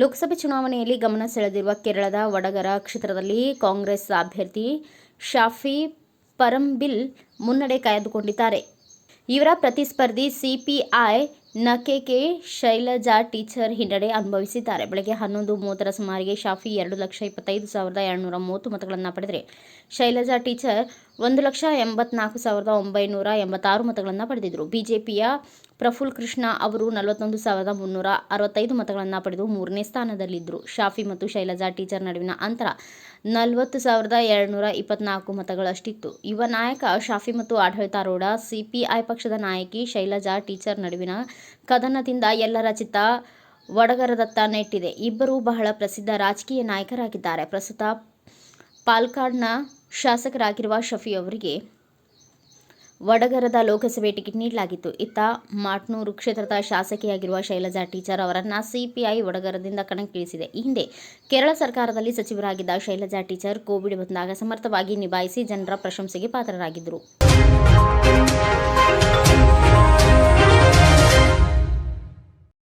ಲೋಕಸಭೆ ಚುನಾವಣೆಯಲ್ಲಿ ಗಮನ ಸೆಳೆದಿರುವ ಕೇರಳದ ವಡಗರ ಕ್ಷೇತ್ರದಲ್ಲಿ ಕಾಂಗ್ರೆಸ್ ಅಭ್ಯರ್ಥಿ ಶಾಫಿ ಪರಂಬಿಲ್ ಮುನ್ನಡೆ ಕಾಯ್ದುಕೊಂಡಿದ್ದಾರೆ. ಇವರ ಪ್ರತಿಸ್ಪರ್ಧಿ ಸಿಪಿಐ ನಕೆಕೆ ಶೈಲಜಾ ಟೀಚರ್ ಹಿನ್ನಡೆ ಅನುಭವಿಸಿದ್ದಾರೆ. ಬೆಳಗ್ಗೆ ಹನ್ನೊಂದು ಮೂವತ್ತರ ಸುಮಾರಿಗೆ ಶಾಫಿ ಎರಡು ಲಕ್ಷ ಇಪ್ಪತ್ತೈದು ಸಾವಿರದ ಎರಡುನೂರ ಮೂವತ್ತು ಮತಗಳನ್ನು ಪಡೆದರೆ ಶೈಲಜಾ ಟೀಚರ್ ಒಂದು ಲಕ್ಷ ಎಂಬತ್ನಾಲ್ಕು ಸಾವಿರದ ಒಂಬೈನೂರ ಎಂಬತ್ತಾರು ಮತಗಳನ್ನು ಪಡೆದಿದ್ದರು ಬಿಜೆಪಿಯ ಪ್ರಫುಲ್ ಕೃಷ್ಣ ಅವರು ನಲವತ್ತೊಂದು ಸಾವಿರದ ಮುನ್ನೂರ ಅರವತ್ತೈದು ಮತಗಳನ್ನು ಪಡೆದು ಮೂರನೇ ಸ್ಥಾನದಲ್ಲಿದ್ದರು ಶಾಫಿ ಮತ್ತು ಶೈಲಜಾ ಟೀಚರ್ ನಡುವಿನ ಅಂತರ ನಲವತ್ತು ಸಾವಿರದ ಎರಡುನೂರ ಇಪ್ಪತ್ನಾಲ್ಕು ಮತಗಳಷ್ಟಿತ್ತು. ಯುವ ನಾಯಕ ಶಾಫಿ ಮತ್ತು ಆಡಳಿತಾರೂಢ ಸಿಪಿಐ ಪಕ್ಷದ ನಾಯಕಿ ಶೈಲಜಾ ಟೀಚರ್ ನಡುವಿನ ಕದನದಿಂದ ಎಲ್ಲರ ಚಿತ್ತ ವಡಗರದತ್ತ ನೆಟ್ಟಿದೆ. ಇಬ್ಬರೂ ಬಹಳ ಪ್ರಸಿದ್ಧ ರಾಜಕೀಯ ನಾಯಕರಾಗಿದ್ದಾರೆ. ಪ್ರಸ್ತುತ ಪಾಲ್ಕಾಡ್ನ ಶಾಸಕರಾಗಿರುವ ಶಫಿ ಅವರಿಗೆ ವಡಗರದ ಲೋಕಸಭೆ ಟಿಕೆಟ್ ನೀಡಲಾಗಿತ್ತು. ಇತ್ತ ಮಾಟ್ನೂರು ಕ್ಷೇತ್ರದ ಶಾಸಕಿಯಾಗಿರುವ ಶೈಲಜಾ ಟೀಚರ್ ಅವರನ್ನು ಸಿಪಿಐ ವಡಗರದಿಂದ ಕಣಕ್ಕಿಳಿಸಿದೆ. ಈ ಹಿಂದೆ ಕೇರಳ ಸರ್ಕಾರದಲ್ಲಿ ಸಚಿವರಾಗಿದ್ದ ಶೈಲಜಾ ಟೀಚರ್ ಕೋವಿಡ್ ಬಂದಾಗ ಸಮರ್ಥವಾಗಿ ನಿಭಾಯಿಸಿ ಜನರ ಪ್ರಶಂಸೆಗೆ ಪಾತ್ರರಾಗಿದ್ದರು.